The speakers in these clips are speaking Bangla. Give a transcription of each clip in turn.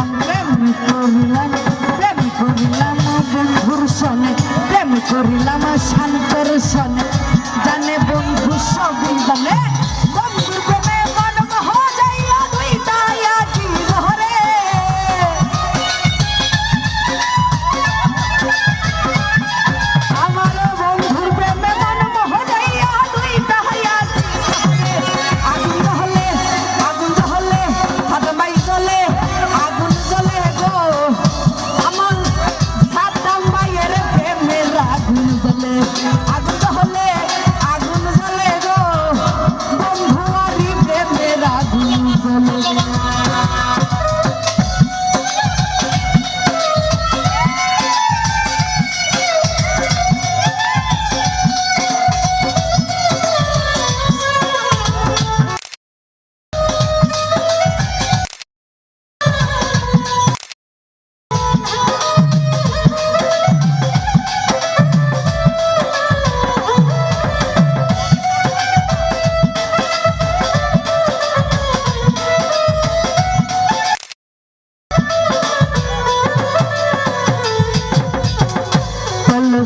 করিলাম প্রেম করিলাম প্রেম করিলাম বন্ধুর সনে প্রেম করিলাম শান্তর সনে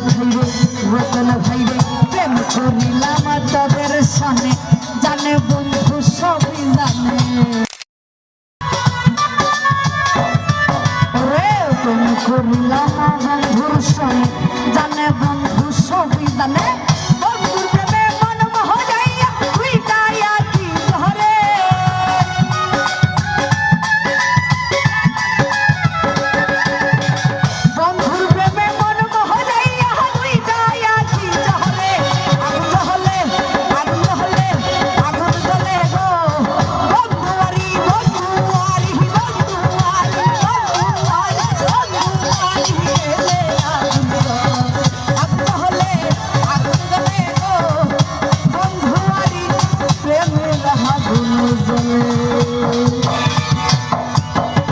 ভাইরে রতন ভাইরে, প্রেম করিলাম তাদের সনে। জানে বন্ধু সবই জানে। প্রেম করিলাম বন্ধুর সনে। জানে বন্ধু সবই জানে। Thank you.